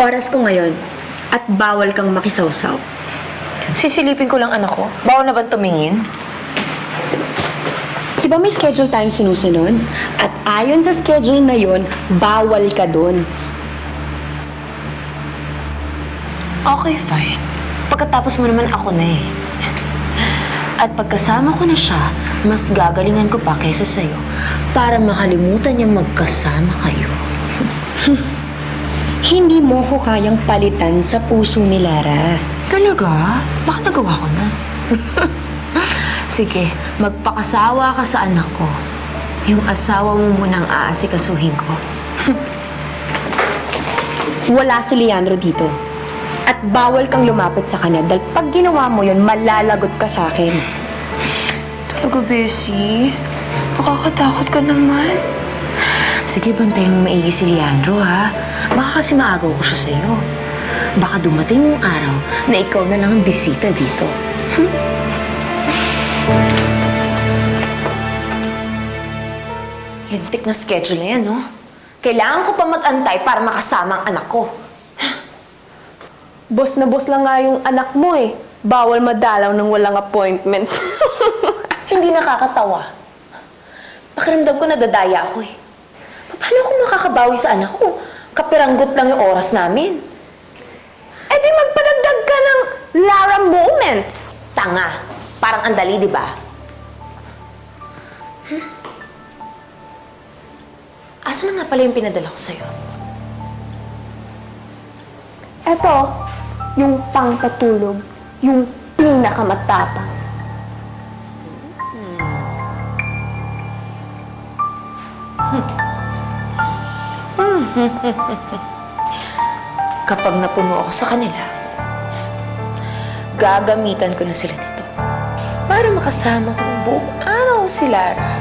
Oras ko ngayon at bawal kang makisawsaw. Sisilipin ko lang anak ko. Bawal na ba tumingin? Di ba may schedule tayong sinusunod? At ayon sa schedule na yon, bawal ka doon. Okay, fine. Pagkatapos mo naman ako na eh. At pagkasama ko na siya, mas gagalingan ko pa kaysa sa'yo para makalimutan niya magkasama kayo. Hindi mo ko kayang palitan sa puso ni Lara. Talaga? Baka nagawa ko na. Sige, magpakasawa ka sa anak ko. Yung asawa mo munang aasikasuhin ko. Wala si Leandro dito. At bawal kang lumapit sa kanya dahil pag ginawa mo yun, malalagot ka sa akin. Talaga, Bessie? Nakakatakot ka naman. Sige, bantayan mo maigi si Leandro, ha? Baka kasi maagaw ko siya sa'yo. Baka dumating yung araw na ikaw na lang ang bisita dito. Lintik na schedule na yan, no? Kailangan ko pa mag-antay para makasama ang anak ko. Boss na boss lang nga yung anak mo eh. Bawal madalaw ng walang appointment. Hindi nakakatawa. Pakiramdam ko nadadaya ako eh. Makakabawi sa anak ko? Kapiranggot lang yung oras namin. eh di magpadagdag ka ng Lara moments. Tanga. Parang andali, di ba? Hmm? Asa na nga pala yung pinadala ko sa'yo? Eto, yung pangpatulog, yung pinakamatapang. Kapag napuno ako sa kanila, gagamitan ko na sila nito para makasama ko ng buong araw si Lara.